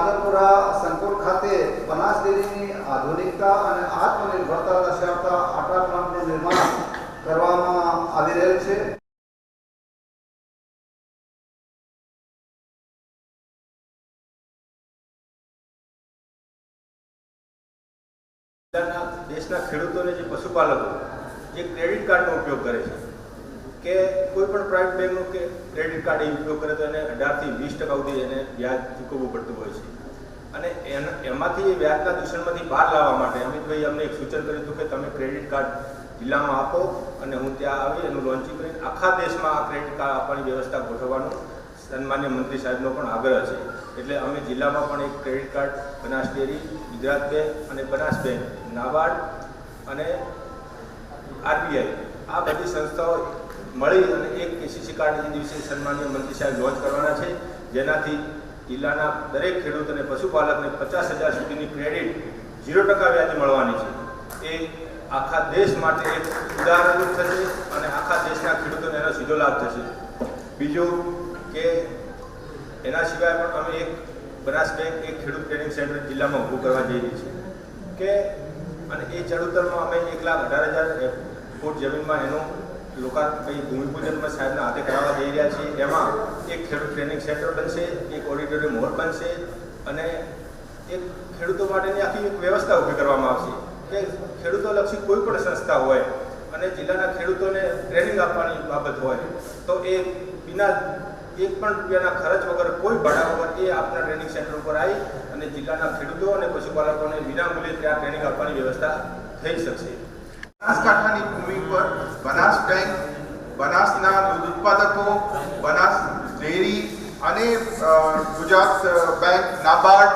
પાલનપુરા સંકુલ ખાતે બનાસ ડેરીની આધુનિકતા અને આત્મનિર્ભરતા દર્શાવતા આટા પ્લાન્ટનું નિર્માણ કરવામાં આવી રહેલ છે. દેશના ખેડૂતોને જે પશુપાલકો, જે ક્રેડિટ કાર્ડનો ઉપયોગ કરે છે કે કોઈ પણ પ્રાઇવેટ બેંકનું કે ક્રેડિટ કાર્ડ એ ઉપયોગ કરે તો એને અઢારથી વીસ ટકા સુધી એને વ્યાજ ચૂકવવું પડતું હોય છે. અને એના, એમાંથી વ્યાજના દૂષણમાંથી બહાર લાવવા માટે અમિતભાઈ અમને એક સૂચન કર્યું હતું કે તમે ક્રેડિટ કાર્ડ જિલ્લામાં આપો અને હું ત્યાં આવી એનું લોન્ચિંગ કરીને આખા દેશમાં આ ક્રેડિટ કાર્ડ આપવાની વ્યવસ્થા ગોઠવવાનું સન્માન્ય મંત્રી સાહેબનો પણ આગ્રહ છે. એટલે અમે જિલ્લામાં પણ એક credit card Banas dairy, Gujarat bank અને બનાસ બેંક, નાબાર્ડ અને આરબીઆઈ આ બધી સંસ્થાઓ મળી અને એક કેસીસી કાર્ડ એ દિવસે સન્માનીય મંત્રી સાહેબ લોન્ચ કરવાના છે, જેનાથી જિલ્લાના દરેક ખેડૂત અને પશુપાલકને પચાસ હજાર સુધીની ક્રેડિટ ઝીરો ટકા વ્યાજે મળવાની છે. એ આખા દેશ માટે એક ઉદાહરણરૂપ થશે અને આખા દેશના ખેડૂતોને એનો સીધો લાભ થશે. બીજું કે એના સિવાય પણ અમે એક બનાસ બેંક, એક ખેડૂત ટ્રેનિંગ સેન્ટર જિલ્લામાં ઊભું કરવા જઈ રહી છે કે અને એ ચડુતરમાં અમે એક લાખ અઢાર હજાર ફૂટ જમીનમાં એનું લોકાર્પણ ભૂમિપૂજનમાં સાહેબના હાથે કરાવવા જઈ રહ્યા છીએ એમાં એક ખેડૂત ટ્રેનિંગ સેન્ટર બનશે, એક ઓડિટોરિયમ હોલ બનશે અને એક ખેડૂતો માટેની આખી એક વ્યવસ્થા ઊભી કરવામાં આવશે કે ખેડૂતોલક્ષી કોઈ પણ સંસ્થા હોય અને જિલ્લાના ખેડૂતોને ટ્રેનિંગ આપવાની બાબત હોય, તો એ બિના એક પણ રૂપિયાના ખર્ચ વગર કોઈ ભાડા વગર એ આપણા ટ્રેનિંગ સેન્ટર ઉપર આવી અને જિલ્લાના ખેડૂતો અને પશુપાલકોને વિનામૂલ્યે ત્યાં ટ્રેનિંગ આપવાની વ્યવસ્થા થઈ શકશે. બનાસકાંઠાની ભૂમિ પર બનાસ બેંક, બનાસના દૂધ ઉત્પાદકો, બનાસ ડેરી અને ગુજરાત બેંક, નાબાર્ડ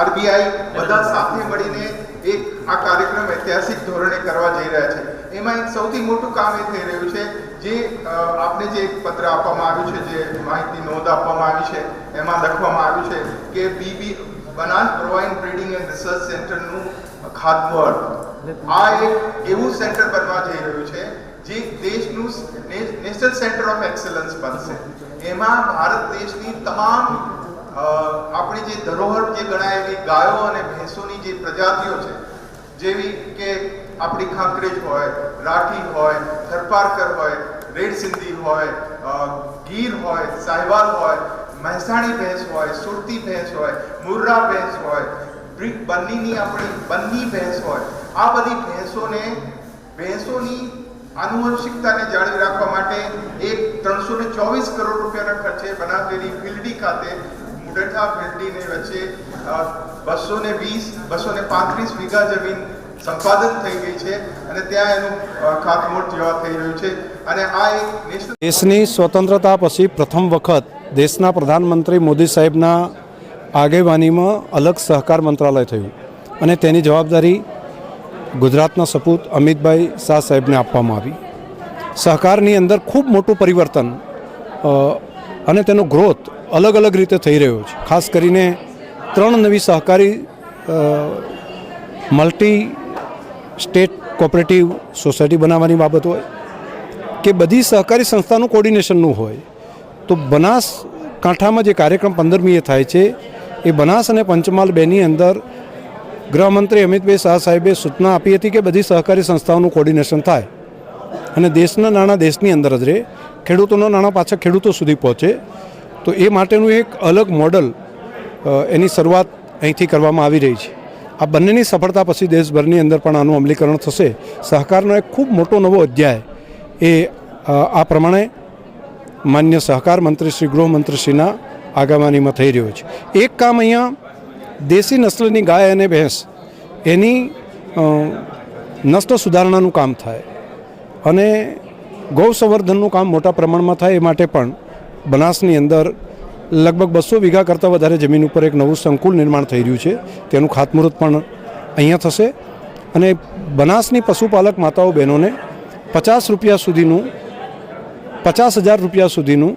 આરબીઆઈ બધા સાથે મળીને એક આ કાર્યક્રમ ઐતિહાસિક ધોરણે કરવા જઈ રહ્યા છે. એમાં એક સૌથી મોટું કામ એ થઈ રહ્યું છે જે આપને જે એક પત્ર આપવામાં આવ્યું છે, જે માહિતી નોંધ આપવામાં આવી છે, એમાં લખવામાં આવ્યું છે કે BB Banas bovine breeding and research સેન્ટરનું ખાતમુહૂર્ત. આ એક એવું સેન્ટર બનવા જઈ રહ્યું છે, જે દેશનું નેશનલ સેન્ટર ઓફ એક્સલન્સ બનશે. એમાં ભારત દેશની તમામ આપણી જે ધરોહર જે ગણાય એવી ગાયો અને ભેંસોની જે પ્રજાતિઓ છે, જેવી કે આપણી ખાંકરેજ હોય, રાઠી હોય, થરપારકર હોય રેડ સિંધી હોય ગીર હોય, સાહેવાલ હોય મહેસાણી ભેંસ હોય, સુરતી ભેંસ હોય, મુર્રા ભેંસ હોય બ્રિક બન્નીની આપણી બન્ની ભેંસ હોય, આ બધી ભેંસોને, ભેંસોની આનુવંશિકતાને જાળવી રાખવા માટે એક ત્રણસો ને ચોવીસ કરોડ રૂપિયાના ખર્ચે બનાવેલી ફિલ્ડી ખાતે મુડેઠા ફિલ્ડીને વચ્ચે બસો ને વીસ બસો ને પાંત્રીસ વીઘા જમીન સંપાદન થઈ ગઈ છે અને ત્યાં એનું ખાતમુહૂર્ત જેવા થઈ રહ્યું છે. અને આ એક દેશની સ્વતંત્રતા પછી પ્રથમ વખત દેશના પ્રધાનમંત્રી મોદી સાહેબના આગેવાનીમાં અલગ સહકાર મંત્રાલય થયું. અને તેની જવાબદારી ગુજરાતના સપૂત અમિતભાઈ શાહ સાહેબને આપવામાં આવી. સહકારની અંદર ખૂબ મોટું પરિવર્તન અને તેનો ગ્રોથ અલગ અલગ રીતે થઈ રહ્યો છે. ખાસ કરીને ત્રણ નવી સહકારી મલ્ટી સ્ટેટ કોઓપરેટિવ સોસાયટી બનાવવાની બાબત હોય કે બધી સહકારી સંસ્થાનું કોર્ડિનેશનનું હોય, તો બનાસ કાંઠામાં જે કાર્યક્રમ પંદરમીએ થાય છે, એ બનાસ અને પંચમહાલ બેની અંદર ગૃહમંત્રી અમિતભાઈ શાહ સાહેબે સૂચના આપી હતી કે બધી સહકારી સંસ્થાઓનું કોર્ડિનેશન થાય. અને દેશના નાણાં દેશની અંદર જ રહે ખેડૂતોના નાણાં પાછા ખેડૂતો સુધી પહોંચે. તો એ માટેનું એક અલગ મોડલ એની શરૂઆત અહીંથી કરવામાં આવી રહી છે. આ બંનેની સફળતા પછી દેશભરની અંદર પણ આનું અમલીકરણ થશે. સહકારનો એક ખૂબ મોટો નવો અધ્યાય એ આ પ્રમાણે માન્ય સહકાર મંત્રી શ્રી, ગૃહમંત્રીશ્રીના આગેવાનીમાં થઈ રહ્યો છે. એક કામ અહીંયા, દેશી નસ્લની ગાય અને ભેંસ, એની નસ્લ સુધારણાનું કામ થાય અને ગૌ સંવર્ધનનું કામ મોટા પ્રમાણમાં થાય એ માટે પણ બનાસની અંદર લગભગ બસો વીઘા કરતાં વધારે જમીન ઉપર એક નવું સંકુલ નિર્માણ થઈ રહ્યું છે. તેનું ખાતમુહૂર્ત પણ અહીંયા થશે. અને બનાસની પશુપાલક માતાઓ બહેનોને પચાસ રૂપિયા સુધીનું, પચાસ હજાર રૂપિયા સુધીનું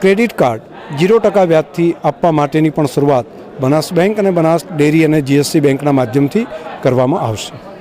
ક્રેડિટ કાર્ડ જીરો ટકા વ્યાજથી આપવા માટેની પણ શરૂઆત બનાસ બેંક અને બનાસ ડેરી અને જીએસસી બેંકના માધ્યમથી કરવામાં આવશે.